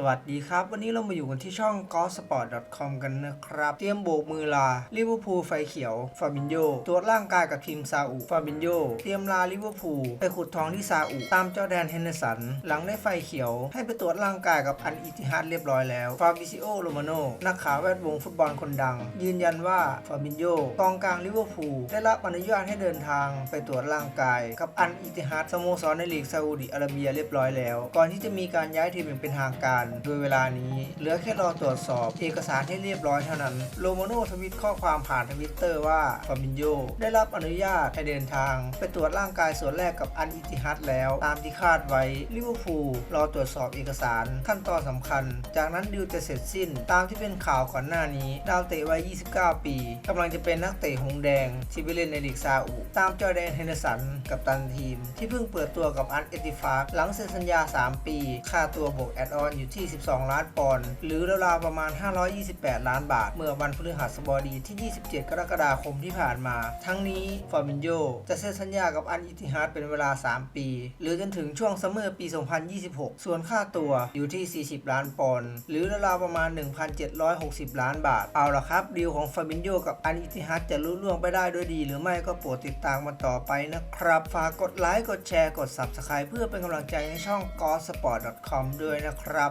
สวัสดีครับ วันนี้เรามาอยู่กันที่ช่อง g o s p o r t c o m กันนะครับ เตรียมโบกมือลาลิเวอร์พูลไฟเขียวฟาบินโยตรวจร่างกายกับทีมซาอุฟาบินโยเตรียมลาลิเวอร์พูลไปขุดทองที่ซาอุตามเจ้าแดนเฮนเดอร์สัน หลังได้ไฟเขียว ให้ไปตรวจร่างกายกับอันอิติฮัดเรียบร้อยแล้วฟาบิซิโอโรมาโนนักข่าวแวดวงฟุตบอลคนดัง ยืนยันว่าฟาบินโยกองกลางลิเวอร์พูลได้รับอนุญาตให้เดินทางไปตรวจร่างกาย กับอันอิติฮัดสโมสรในลีกซาอุดิอาระเบียเรียบร้อยแล้ว ก่อนที่จะมีการย้ายทีมอย่างเป็นทางการโดยเวลานี้ เหลือแค่รอตรวจสอบเอกสารให้เรียบร้อยเท่านั้น โรมาโนทวิตข้อความผ่านทวิตเตอร์ว่าฟาบินโยได้รับอนุญาตให้เดินทาง ไปตรวจร่างกายส่วนแรกกับอันอิติฮัดแล้ว ตามที่คาดไว้ลิเวอร์พูลรอตรวจสอบเอกสารขั้นตอนสำคัญ จากนั้นดิวจะเสร็จสิ้น ตามที่เป็นข่าวก่อนหน้านี้ ดาวเตะวัย 29 ปีกำลังจะเป็นนักเตะหงแดง ที่ไปเล่นในลีกซาอุตามจอแดนเฮนร์สันกับตันทีม ที่เพิ่งเปิดตัวกับอันเอติฟาร์หลังเซ็นสัญญา 3 ปี ค่าตัวบวกแอดออนอยู่ที่12ล้านปอนด์หรือราวๆประมาณ 528 ล้านบาท เมื่อวันพฤหัสบดีที่ 27 กรกฎาคมที่ผ่านมา ทั้งนี้ฟอร์มินโยจะเซ็นสัญญากับอันอิติฮัดเป็นเวลา 3 ปี หรือจนถึงช่วงซัมเมอร์ปี 2026 ส่วนค่าตัวอยู่ที่ 40 ล้านปอนด์หรือราวๆประมาณ 1,760 ล้านบาท เอาละครับดีลของฟาบินโยกับอันอิติฮัดจะลุล่วงไปได้ด้วยดี หรือไม่ก็โปรดติดตามมันต่อไปนะครับ ฝากกดไลค์กดแชร์กด Subscribe พื่อเป็นกำลังใจให้ช่อง g o s p o r t c o m ด้วยนะครับ